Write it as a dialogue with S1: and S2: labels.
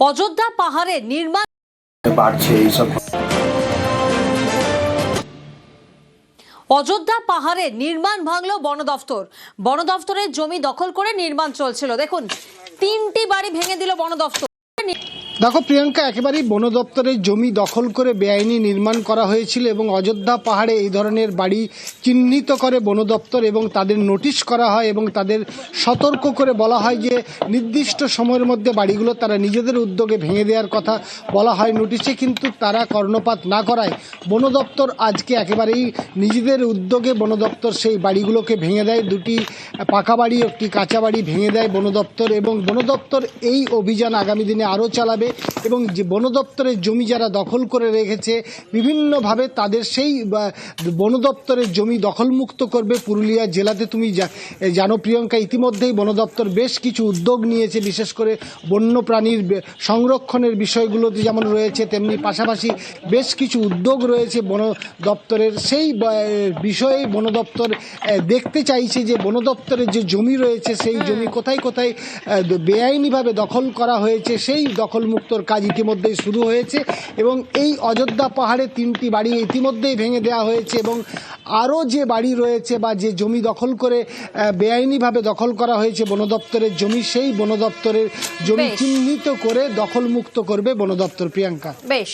S1: অযোধ্যা পাহাড়ে নির্মাণ
S2: বাড়ছে এইসব।
S1: অযোধ্যা পাহাড়ে নির্মাণ ভাঙলো বন দফতর। বন দফতরের জমি দখল করে নির্মাণ চলছিল। দেখুন তিনটি বাড়ি ভেঙে দিল বন দফতর।
S3: দেখো, প্রিয়াঙ্কা, একেবারেই বন দপ্তরের জমি দখল করে বেআইনি নির্মাণ করা হয়েছিল এবং অযোধ্যা পাহাড়ে এই ধরনের বাড়ি চিহ্নিত করে বন দপ্তর এবং তাদের নোটিশ করা হয় এবং তাদের সতর্ক করে বলা হয় যে, নির্দিষ্ট সময়ের মধ্যে বাড়িগুলো তারা নিজেদের উদ্যোগে ভেঙে দেওয়ার কথা বলা হয় নোটিশে, কিন্তু তারা কর্ণপাত না করায়। বন দপ্তর আজকে একেবারেই নিজেদের উদ্যোগে বন দপ্তর সেই বাড়িগুলোকে ভেঙে দেয়। দুটি পাকা বাড়ি, একটি কাঁচা বাড়ি ভেঙে দেয় বন দপ্তর এবং বন দপ্তর এই অভিযান আগামী দিনে আরও চালাবে এবং যে বন দপ্তরের জমি যারা দখল করে রেখেছে বিভিন্নভাবে তাদের সেই বন দপ্তরের জমি দখলমুক্ত করবে। পুরুলিয়া জেলাতে তুমি জানো প্রিয়ঙ্কা ইতিমধ্যেই বন দপ্তর বেশ কিছু উদ্যোগ নিয়েছে বিশেষ করে বন্য প্রাণীর সংরক্ষণের বিষয়গুলোতে যেমন রয়েছে তেমনি পাশাপাশি বেশ কিছু উদ্যোগ রয়েছে বন দপ্তরের সেই বিষয়ে বন দপ্তর দেখতে চাইছে যে বন দপ্তরের যে জমি রয়েছে সেই জমি কোথায় কোথায় বেআইনিভাবে দখল করা হয়েছে সেই দখলমুক্তর কাজ ইতিমধ্যেই শুরু হয়েছে এবং এই অযোধ্যা পাহাড়ে তিনটি বাড়ি ইতিমধ্যেই ভেঙে দেওয়া হয়েছে এবং আরও যে বাড়ি রয়েছে বা যে জমি দখল করে বেআইনিভাবে দখল করা হয়েছে বন দপ্তরের জমি সেই বন দপ্তরের জমি চিহ্নিত করে দখলমুক্ত করবে বন দপ্তর প্রিয়াঙ্কা।
S1: বেশ।